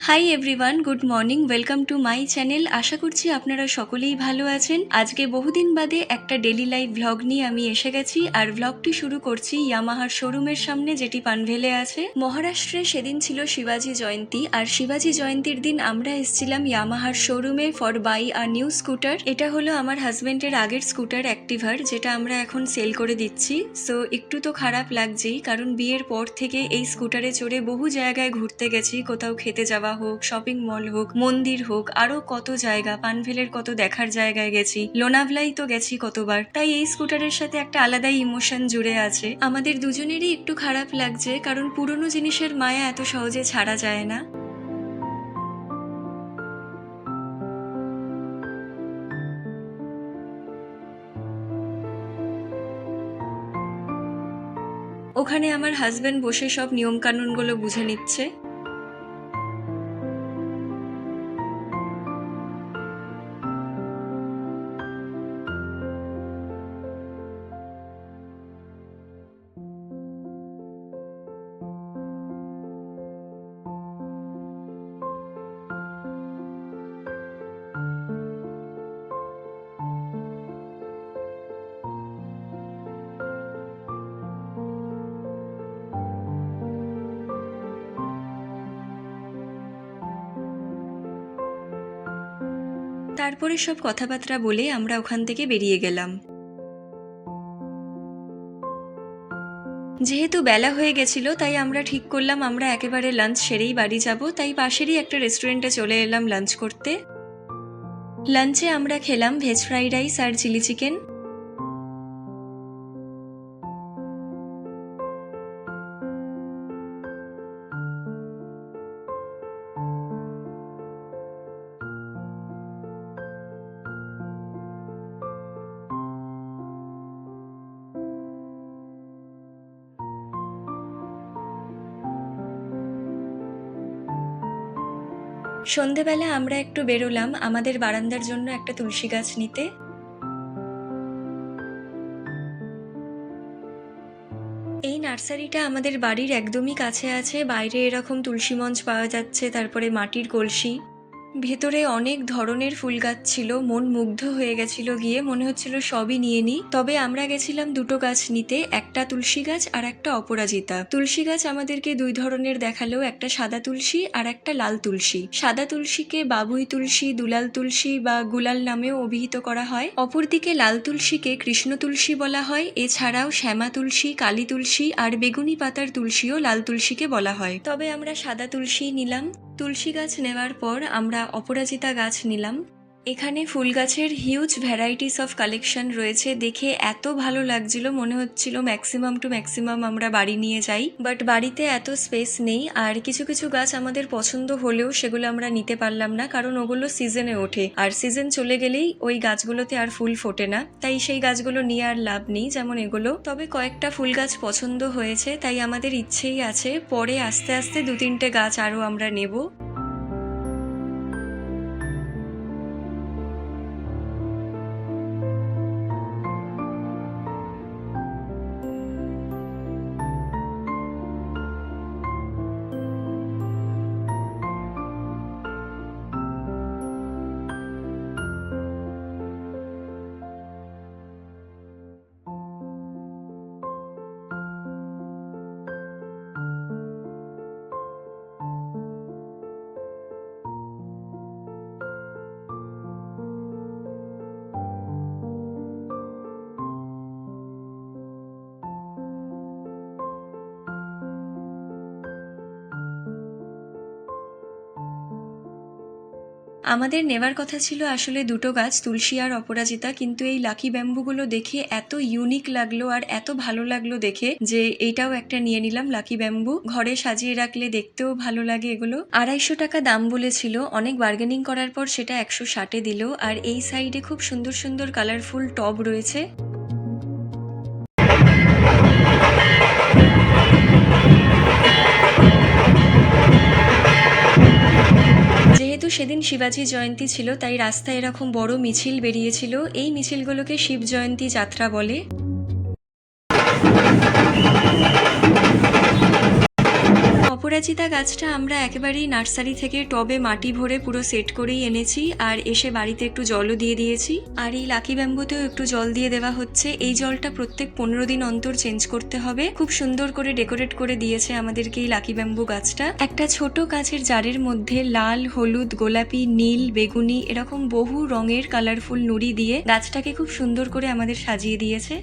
Hi everyone good morning welcome to my channel আশা করছি আপনারা সকলেই ভালো আছেন। আজকে বহুদিন বাদে একটা ডেলি লাইভ ভ্লগ নিয়ে আমি এসে গেছি, আর ভ্লগটি শুরু করছি ইয়ামাহার শোরুমের সামনে, যেটি পানভেলে আছে। মহারাষ্ট্রে সেদিন ছিল শিবাজি জয়ন্তী, আর শিবাজি জয়ন্তীর দিন আমরা এসেছিলাম ইয়ামাহার শোরুমে for buy our new scooter এটা হলো আমার হাজব্যান্ডের আগের স্কুটার অ্যাক্টিভার যেটা আমরা এখন সেল করে দিচ্ছি। সো একটু তো খারাপ লাগছেই, কারণ বিয়ের পর থেকে এই স্কুটারে চড়ে বহু জায়গায় ঘুরতে গেছি, কোথাও খেতে যাওয়া হোক শপিং মল হোক, মন্দির হোক, আরও কত জায়গা, পানভেলের কত দেখার জায়গায় গেছি, লোনাভলাই তো গেছি কতবার। তাই এই স্কুটারের সাথে একটা আলাদাই ইমোশন জুড়ে আছে। আমাদের দুজনেরই একটু খারাপ লাগছে, কারণ পুরনো জিনিসের মায়া এত সহজে ছাড়া যায় না। ওখানে আমার হাজবেন্ড বসে সব নিয়ম কানুনগুলো বুঝে নিচ্ছে। তারপরে সব কথাবার্তা বলে আমরা ওখান থেকে বেরিয়ে গেলাম। যেহেতু বেলা হয়ে গেছিল, তাই আমরা ঠিক করলাম আমরা একেবারে লাঞ্চ সেরেই বাড়ি যাব। তাই পাশেরই একটা রেস্টুরেন্টে চলে এলাম লাঞ্চ করতে। লাঞ্চে আমরা খেলাম ভেজ ফ্রাইড রাইস আর চিলি চিকেন সন্ধেবেলা আমরা একটু বেরোলাম আমাদের বারান্দার জন্য একটা তুলসী গাছ নিতে। এই নার্সারিটা আমাদের বাড়ির একদমই কাছে আছে। বাইরে এরকম তুলসী মঞ্চ পাওয়া যাচ্ছে, তারপরে মাটির কলসি। ভেতরে অনেক ধরনের ফুল গাছ ছিল, মন মুগ্ধ হয়ে গেছিল, গিয়ে মনে হচ্ছিল সবই নিয়ে নিই তবে আমরা গেছিলাম দুটো গাছ নিতে, একটা তুলসী গাছ আর একটা অপরাজিতা। তুলসী গাছ আমাদেরকে দুই ধরনের দেখাল, একটা সাদা তুলসী আর একটা লাল তুলসী। সাদা তুলসীকে বাবুই তুলসী, দুলাল তুলসী বা গুলাল নামেও অভিহিত করা হয়। অপরদিকে লাল তুলসীকে কৃষ্ণ তুলসী বলা হয়, এছাড়াও শ্যামা তুলসী, কালী তুলসী আর বেগুনি পাতার তুলসীও লাল তুলসীকে বলা হয়। তবে আমরা সাদা তুলসী নিলাম। তুলসী গাছ নেওয়ার পর আমরা অপরাজিতা গাছ নিলাম। এখানে ফুল গাছের হিউজ ভ্যারাইটিস অফ কালেকশন রয়েছে। দেখে এত ভালো লাগছিল, মনে হচ্ছিল ম্যাক্সিমাম টু ম্যাক্সিমাম আমরা বাড়ি নিয়ে যাই। বাট বাড়িতে এত স্পেস নেই, আর কিছু কিছু গাছ আমাদের পছন্দ হলেও সেগুলো আমরা নিতে পারলাম না, কারণ ওগুলো সিজনে ওঠে। আর সিজন চলে গেলেই ওই গাছগুলোতে আর ফুল ফোটে না। তাই সেই গাছগুলো নিয়ে আর লাভ নেই, যেমন এগুলো। তবে কয়েকটা ফুল গাছ পছন্দ হয়েছে, তাই আমাদের ইচ্ছেই আছে, পরে আস্তে আস্তে দু তিনটে গাছ আরও আমরা নেব। আমাদের নেবার কথা ছিল আসলে দুটো গাছ, তুলসী আর অপরাজিতা, কিন্তু এই লাকি ব্যাম্বুগুলো দেখে এত ইউনিক লাগল আর এত ভালো লাগল দেখে যে এইটাও একটা নিয়ে নিলাম লাকি ব্যাম্বু। ঘরে সাজিয়ে রাখলে দেখতেও ভালো লাগে এগুলো। আড়াইশো টাকা দাম বলেছিল, অনেক বার্গেনিং করার পর সেটা একশো ষাটে দিল। আর এই সাইডে খুব সুন্দর সুন্দর কালারফুল টব রয়েছে। সেদিন শিবাজি জয়ন্তী ছিল, তাই রাস্তায় এরকম বড় মিছিল বেরিয়েছিল। এই মিছিলগুলোকে শিব জয়ন্তী যাত্রা বলে। অপরাজিতা গাছটা আমরা একেবারেই নার্সারি থেকে টবে মাটি ভরে পুরো সেট করেই এনেছি আর এসে বাড়িতে একটু জলও দিয়ে দিয়েছি। আর এই লাকি ব্যাম্বুতেও একটু জল দিয়ে দেওয়া হচ্ছে। এই জলটা প্রত্যেক পনেরো দিন অন্তর চেঞ্জ করতে হবে। খুব সুন্দর করে ডেকোরেট করে দিয়েছে আমাদেরকে এই লাকি ব্যাম্বু গাছটা। একটা ছোট কাচের জারের মধ্যে লাল, হলুদ, গোলাপি, নীল, বেগুনি এরকম বহু রঙের কালারফুল নুড়ি দিয়ে গাছটাকে খুব সুন্দর করে আমাদের সাজিয়ে দিয়েছে।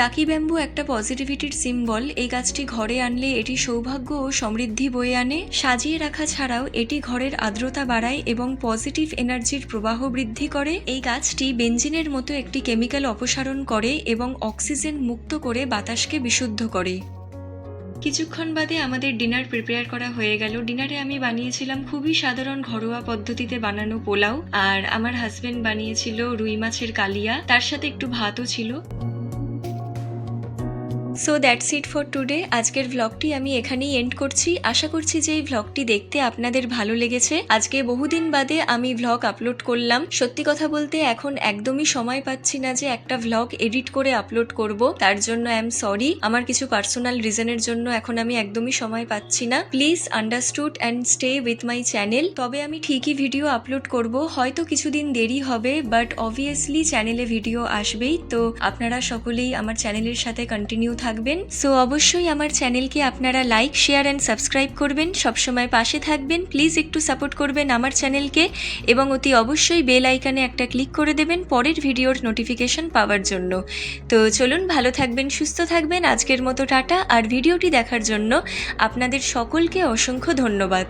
লাকি ব্যাম্বু একটা পজিটিভিটির সিম্বল, এই গাছটি ঘরে আনলে এটি সৌভাগ্য ও সমৃদ্ধি বয়ে আনে। সাজিয়ে রাখা ছাড়াও এটি ঘরের আর্দ্রতা বাড়ায় এবং পজিটিভ এনার্জির প্রবাহ বৃদ্ধি করে। এই গাছটি বেঞ্জিনের মতো একটি কেমিক্যাল অপসারণ করে এবং অক্সিজেন মুক্ত করে বাতাসকে বিশুদ্ধ করে। কিছুক্ষণ বাদে আমাদের ডিনার প্রিপেয়ার করা হয়ে গেল। ডিনারে আমি বানিয়েছিলাম খুবই সাধারণ ঘরোয়া পদ্ধতিতে বানানো পোলাও, আর আমার হাজবেন্ড বানিয়েছিল রুই মাছের কালিয়া। তার সাথে একটু ভাতও ছিল। So that's it for today আজকের ভ্লগটি আমি এখানেই এন্ড করছি। আশা করছি যে এই ভ্লগটি দেখতে আপনাদের ভালো লেগেছে। আজকে বহুদিন বাদে আমি ভ্লগ আপলোড করলাম। সত্যি কথা বলতে এখন একদমই সময় পাচ্ছি না যে একটা ভ্লগ এডিট করে আপলোড করব। তার জন্য আই এম সরি আমার কিছু পার্সোনাল রিজনের জন্য এখন আমি একদমই সময় পাচ্ছি না। Please understood and stay with my channel তবে আমি ঠিকই ভিডিও আপলোড করব। হয়তো কিছুদিন দেরি হবে বাট অবভিয়াসলি চ্যানেলে ভিডিও আসবেই। তো আপনারা সকলেই আমার চ্যানেলের সাথে কন্টিনিউ থাকবেন। সো অবশ্যই আমার চ্যানেলকে আপনারা লাইক শেয়ার অ্যান্ড সাবস্ক্রাইব করবেন। সবসময় পাশে থাকবেন। প্লিজ একটু সাপোর্ট করবেন আমার চ্যানেলকে এবং অতি অবশ্যই বেল আইকনে একটা ক্লিক করে দেবেন পরের ভিডিওর নোটিফিকেশন পাওয়ার জন্য। তো চলুন, ভালো থাকবেন, সুস্থ থাকবেন। আজকের মতো টাটা। আর ভিডিওটি দেখার জন্য আপনাদের সকলকে অসংখ্য ধন্যবাদ।